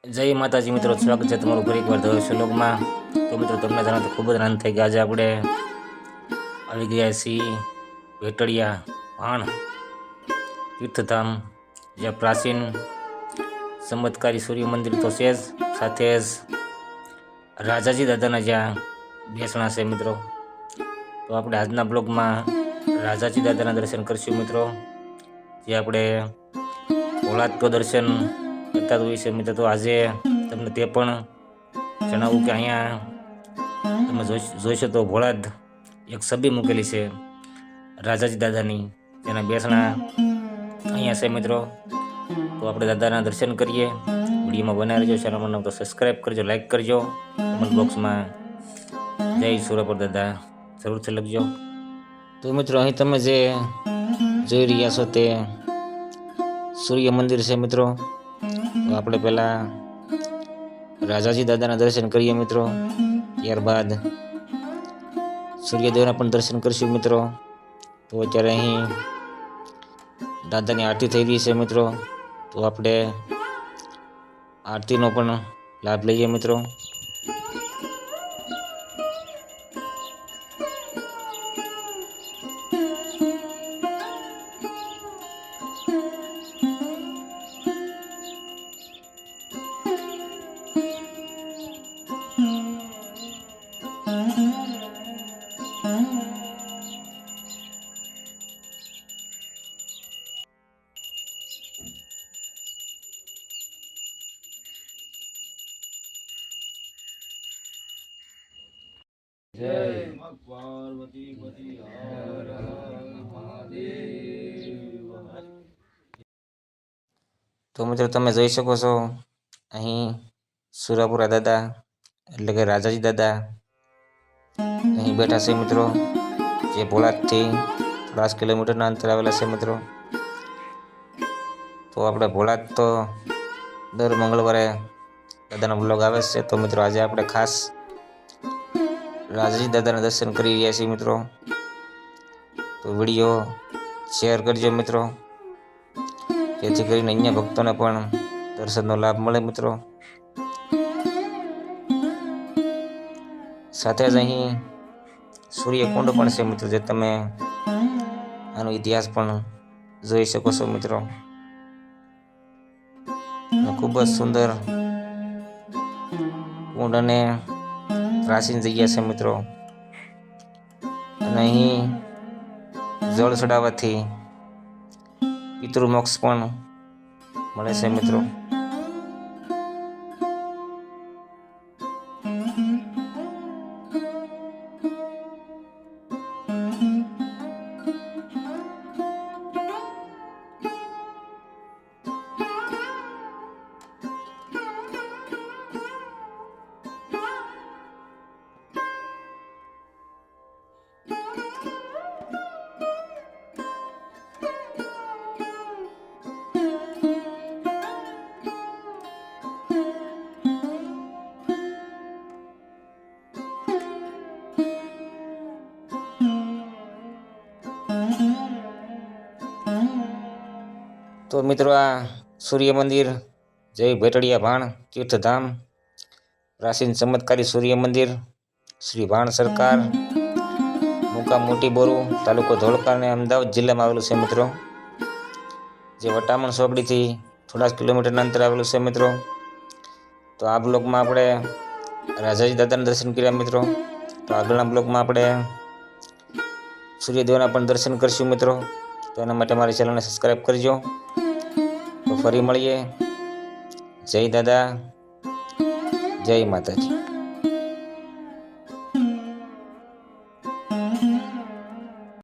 જય માતાજી મિત્રો, સ્વાગત છે તમારું ફરી એકવાર તો શ્લોકમાં તો મિત્રો, તમને જાણો તો ખૂબ જ આનંદ થઈ ગયા. આજે આપણે આવી ગયા છીએ ભેટડિયા ભાણ તીર્થધામ, જ્યાં પ્રાચીન ચમત્કારી સૂર્ય મંદિર તો છે જ. સાથે જ રાજાજી દાદાના જ્યાં બેસણા છે મિત્રો. તો આપણે આજના બ્લોગમાં રાજાજી દાદાના દર્શન કરીશું મિત્રો. જે આપણે ઓલાદ પ્રદર્શન કરતા જ હોય છે મિત્રો, તો આજે તમને તે પણ જણાવું કે અહીંયા તમે જોઈ જોઈશો તો ભોળાદ એક સભી મૂકેલી છે, રાજાજી દાદાની તેના બેસણા અહીંયા છે મિત્રો. તો આપણે દાદાના દર્શન કરીએ. વિડીયોમાં બનાવી રહેજો ચેનલમાં નવ તો સબસ્ક્રાઈબ કરજો લાઈક કરજો. કમેન્ટ બોક્સમાં જય સુરપર દાદા જરૂરથી લખજો. તો મિત્રો, અહીં તમે જે જોઈ રહ્યા છો તે સૂર્ય મંદિર છે મિત્રો. તો આપણે પહેલાં રાજાજી દાદાના દર્શન કરીએ મિત્રો. ત્યારબાદ સૂર્યદેવના પણ દર્શન કરીશું મિત્રો. તો અત્યારે અહીં દાદાની આરતી થઈ રહી છે મિત્રો. તો આપણે આરતીનો પણ લાભ લઈએ મિત્રો. પાર્વતી પતિ હર હર મહાદેવ તો મિત્રો તમે જોઈ શકો છો અહીં સુરાપુરા દાદા એટલે કે રાજાજી દાદા અહીં બેઠા છે મિત્રો. જે ભોળાદથી થોડા કિલોમીટરના અંતર આવેલા છે મિત્રો. તો આપણે ભોળાદ તો દર મંગળવારે દાદાનો બ્લોગ આવે છે. તો મિત્રો આજે આપણે ખાસ રાજાજી દાદાના દર્શન કરી રહ્યા છીએ મિત્રો. તો વીડિયો શેર કરજો મિત્રો. જેથી કરીને અન્ય ભક્તોને પણ દર્શનનો લાભ મળે મિત્રો. સાથે જ અહીં સૂર્યકુંડ પણ છે મિત્રો, જે તમે આનો ઇતિહાસ પણ જોઈ શકો છો મિત્રો. અને ખૂબ જ સુંદર કુંડ અને પ્રાચીન જગ્યા છે મિત્રો. અને અહીં જળ ચડાવવાથી પિતૃમોક્ષ પણ મળે છે મિત્રો. તો મિત્રો આ સૂર્ય મંદિર જય ભેટડિયા ભાણ, તીર્થધામ, પ્રાચીન ચમત્કારી સૂર્ય મંદિર શ્રી ભાણ સરકાર મુકામ મોટી બોરુ, તાલુકો ધોળકા અને અમદાવાદ જિલ્લામાં આવેલું છે મિત્રો. જે વટામણ સોપડીથી થોડાક કિલોમીટરના અંતર આવેલું છે મિત્રો. તો આ બ્લોકમાં આપણે રાજાજી દાદાના દર્શન કર્યા મિત્રો. તો આગળના બ્લોકમાં આપણે સૂર્યદેવના પણ દર્શન કરશું મિત્રો. તો એના માટે મારી ચેનલને સબસ્ક્રાઈબ કરજો. તો ફરી મળીએ. જય દાદા. જય માતાજી.